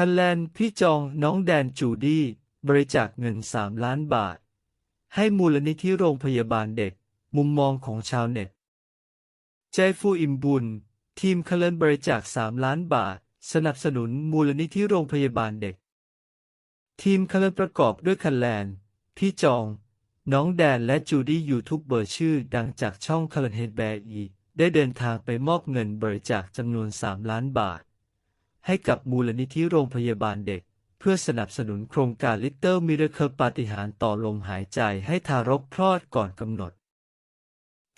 คันแลนพี่จองน้องแดนจูดี้บริจาคเงิน 3 ล้านบาท ให้มูลนิธิโรงพยาบาลเด็ก มุมมองของชาวเน็ต ใจฟูอิมบุญ ทีมคันเลนบริจาค 3 ล้านบาท สนับสนุนมูลนิธิโรงพยาบาลเด็ก ทีมคันเลนประกอบด้วยคันแลน พี่จอง น้องแดนและจูดี้ยูทูบเบอร์ชื่อดังจากช่องคันเลนเฮดแบร์อีได้เดินทางไปมอบเงินบริจาคจำนวน 3 ล้านบาท ให้กับมูลนิธิโรงพยาบาลเด็ก เพื่อสนับสนุนโครงการ Little Miracle ปาฏิหาริย์ต่อลมหายใจให้ทารกคลอดก่อนกำหนด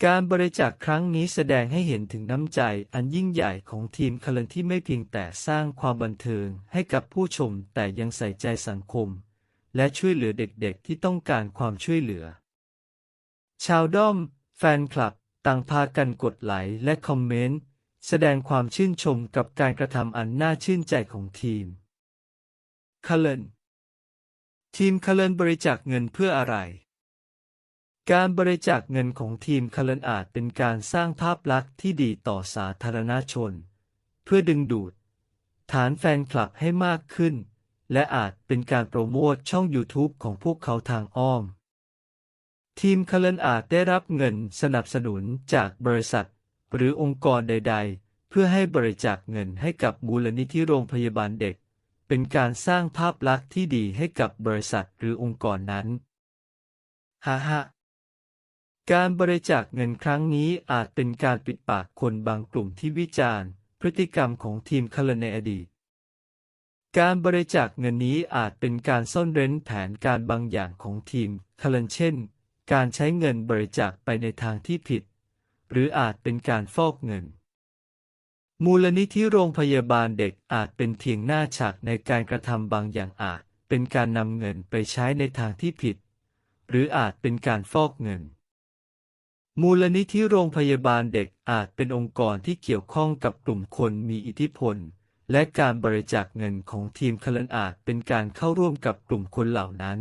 การบริจาคครั้งนี้แสดงให้เห็นถึงน้ำใจอันยิ่งใหญ่ของทีมคลันที่ไม่เพียงแต่สร้างความบันเทิงให้กับผู้ชมแต่ยังใส่ใจสังคม และช่วยเหลือเด็กๆที่ต้องการความช่วยเหลือ ชาวด้อม แฟนคลับต่างพากันกดไลค์และคอมเมนต์ แสดงความชื่นชมกับการกระทำอันน่าชื่นใจของทีมค l เลนทีมค l เลนบริจาคเงินเพื่ออะไร การบริจาคเงินของทีมค l เลนอาจเป็นการสร้างภาพลักษณ์ที่ดีต่อสาธารณชน เพื่อดึงดูด ฐานแฟนคลับให้มากขึ้น และอาจเป็นการโปรโมทช่อง YouTube ของพวกเขาทางอ้อม ทีมค l เลนอาจได้รับเงินสนับสนุนจากบริษัท หรือองค์กรใด ๆ เพื่อให้บริจาคเงินให้กับมูลนิธิโรงพยาบาลเด็ก เป็นการสร้างภาพลักษณ์ที่ดีให้กับบริษัทหรือองค์กรนั้นฮ่าฮ่าการบริจาคเงินครั้งนี้อาจเป็นการปิดปากคนบางกลุ่มที่วิจารณ์ พฤติกรรมของทีมคลในอดีต การบริจาคเงินนี้อาจเป็นการซ่อนเร้นแผนการบางอย่างของทีมคลนเช่น การใช้เงินบริจาคไปในทางที่ผิด หรืออาจเป็นการฟอกเงิน มูลนิธิโรงพยาบาลเด็กอาจเป็นเพียงหน้าฉากในการกระทำบางอย่างอาจ เป็นการนำเงินไปใช้ในทางที่ผิด หรืออาจเป็นการฟอกเงิน มูลนิธิโรงพยาบาลเด็กอาจเป็นองค์กรที่เกี่ยวข้องกับกลุ่มคนมีอิทธิพล และการบริจาคเงินของทีมคลันอาจเป็นการเข้าร่วมกับกลุ่มคนเหล่านั้น